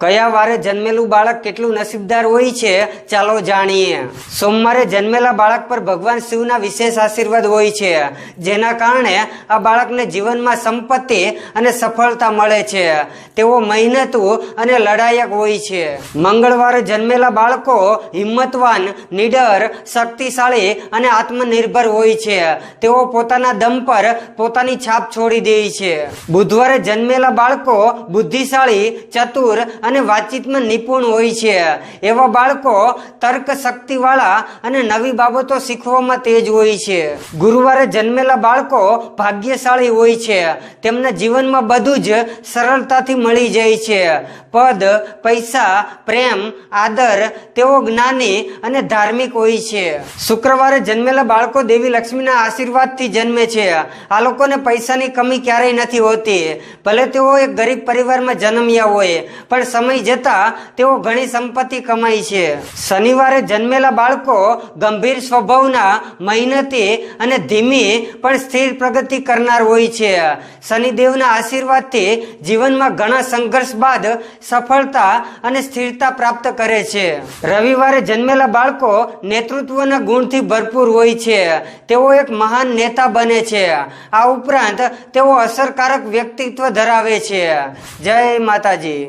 કયા વારે જન્મેલું બાળક કેટલું નસીબદાર હોય છે, ચાલો જાણીએ. સોમવારે જન્મેલા બાળક પર ભગવાન શિવના વિશેષ આશીર્વાદ હોય છે, જેના કારણે આ બાળકને જીવનમાં સંપત્તિ અને સફળતા મળે છે. તેઓ મહેનતુ અને લડાયક હોય છે. મંગળવારે જન્મેલા બાળકો હિંમતવાન, નિડર, શક્તિશાળી અને આત્મનિર્ભર હોય છે. તેઓ પોતાના દમ પર પોતાની છાપ છોડી દે છે. બુધવારે જન્મેલા બાળકો બુદ્ધિશાળી, ચતુર અને વાતચીતમાં નિપુણ હોય છે. એવા બાળકો તર્ક શક્તિવાળા અને નવી બાબતો શીખવામાં તેજ હોય છે. ગુરુવારે જન્મેલા બાળકો ભાગ્યશાળી હોય છે. તેમના જીવનમાં બધું જ સરળતાથી મળી જાય છે. પદ, પૈસા, પ્રેમ, આદર, તેઓ જ્ઞાની અને ધાર્મિક હોય છે. શુક્રવારે જન્મેલા બાળકો દેવી લક્ષ્મીના આશીર્વાદથી જન્મે છે. આ લોકોને પૈસાની કમી ક્યારેય નથી હોતી. ભલે તેઓ એક ગરીબ પરિવારમાં જન્મ્યા હોય, પણ સમય જતા તેઓ ઘણી સંપત્તિ કમાય છે. શનિવારે જન્મેલા બાળકો ગંભીર સ્વભાવના, મહેનતી અને ધીમી પણ સ્થિર પ્રગતિ કરનાર હોય છે. શનિદેવના આશીર્વાદથી જીવનમાં ઘણા સંઘર્ષ બાદ સફળતા અને સ્થિરતા પ્રાપ્ત કરે છે. રવિવારે જન્મેલા બાળકો નેતૃત્વના ગુણથી ભરપૂર હોય છે. તેઓ એક મહાન નેતા બને છે. આ ઉપરાંત તેઓ અસરકારક વ્યક્તિત્વ ધરાવે છે. જય માતાજી.